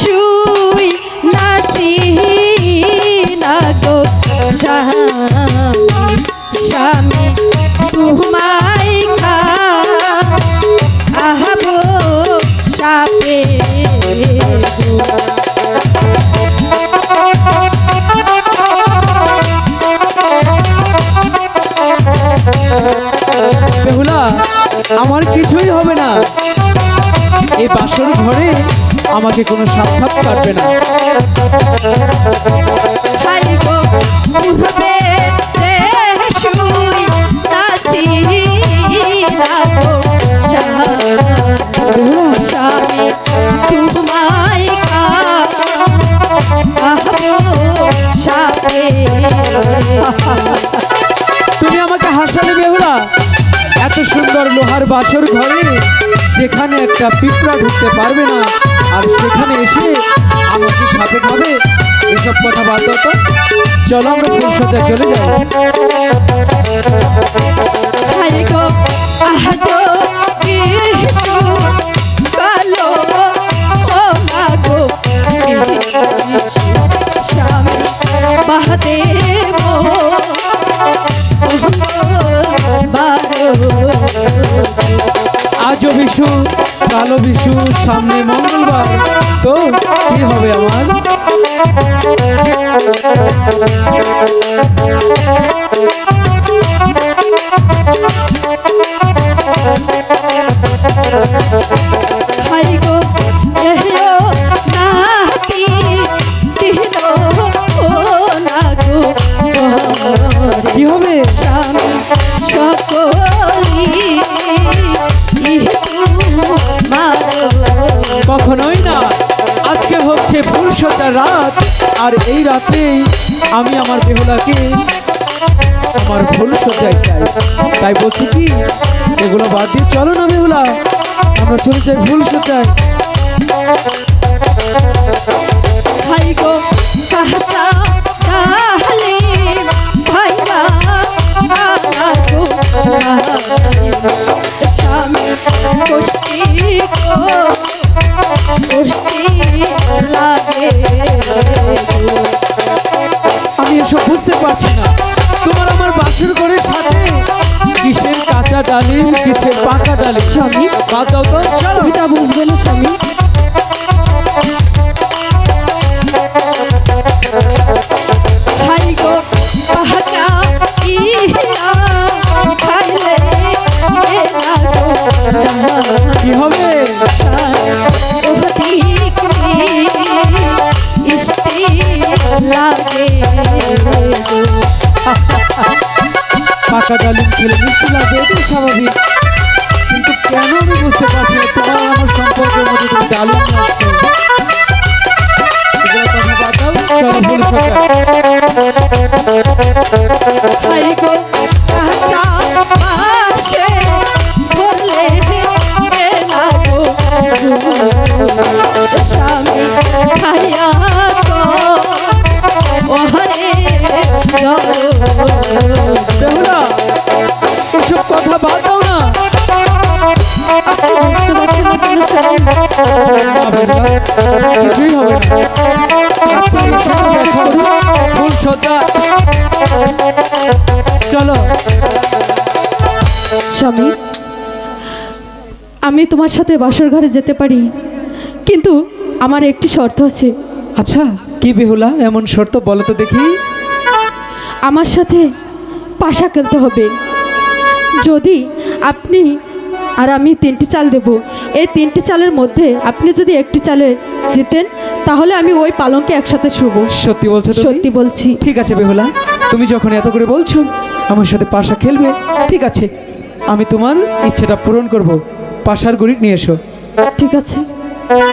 শুই নাচি না গো স্বামী স্বামী তোমায় আহাবো সাপে আমার কিছুই হবে না এই বাসর ঘরে আমাকে কোনো গো পূর্বে না। গো স্বামী বেহুলা সুন্দর লোহার বাছর ঘরে যেখানে একটা পিঁপড়া ঢুকতে পারবে না, আর সেখানে এসে আমাকে সাথে খাবে। এসব কথা বাদ তো। চলো আমরা চলে যাই। হাই গো আহাজ বিশু কালো ও মাগো স্বামী মহাদেব বারো আজও বিশু কালো বিশু সামনে মঙ্গলবার তো কি হবে আমার হাই গো এহো নাতি দিনো ও না গো কি হবে স্বামী সকলি মারো কখনোই না আজকে ফুলসজ্জার রাত, আর এই রাতে আমি আমার বেহুলাকে আমার ভুল সজায় চাই। তাই বলছি কি, এগুলো বাদ দিয়ে চলো না বেহুলা, আমরা চলে যাই ফুলসজ্জায় হাই লাগে আমি এসব বুঝতে পারছি না। তোমার আমার বাসর ঘরের সাথে কিসের কাঁচা ডালি কিসের পাকা ডালি স্বামী বাদ দাও তো তুমি তা বুঝবে না স্বামী। পাকা ডালিম খেলে মিষ্টি লাগবে এটাই স্বাভাবিক। কিন্তু কেন আমি বুঝতে পারছি না? তোমার আমার সম্পর্কের মধ্যে তুমি ডালিম কথা বাদ দাও, চলো বেহুলা এসব কথা বাদ দাও না। কিছুই হবে ফুল চলো। স্বামী আমি তোমার সাথে বাসর ঘরে যেতে পারি কিন্তু আমার একটি শর্ত আছে। আচ্ছা কি বেহুলা? এমন শর্ত বলো তো দেখি। আমার সাথে পাশা খেলতে হবে। যদি আপনি আর আমি তিনটি চাল দেব এই তিনটি চালের মধ্যে আপনি যদি একটি চালে জিতেন তাহলে আমি ওই পালংকে একসাথে শুভ সত্যি বলছো সত্যি বলছি। ঠিক আছে বেহুলা তুমি যখন এত করে বলছো আমার সাথে পাশা খেলবে ঠিক আছে। আমি তোমার ইচ্ছেটা পূরণ করব। পাশার গড়ি নিয়ে এসো। ঠিক আছে।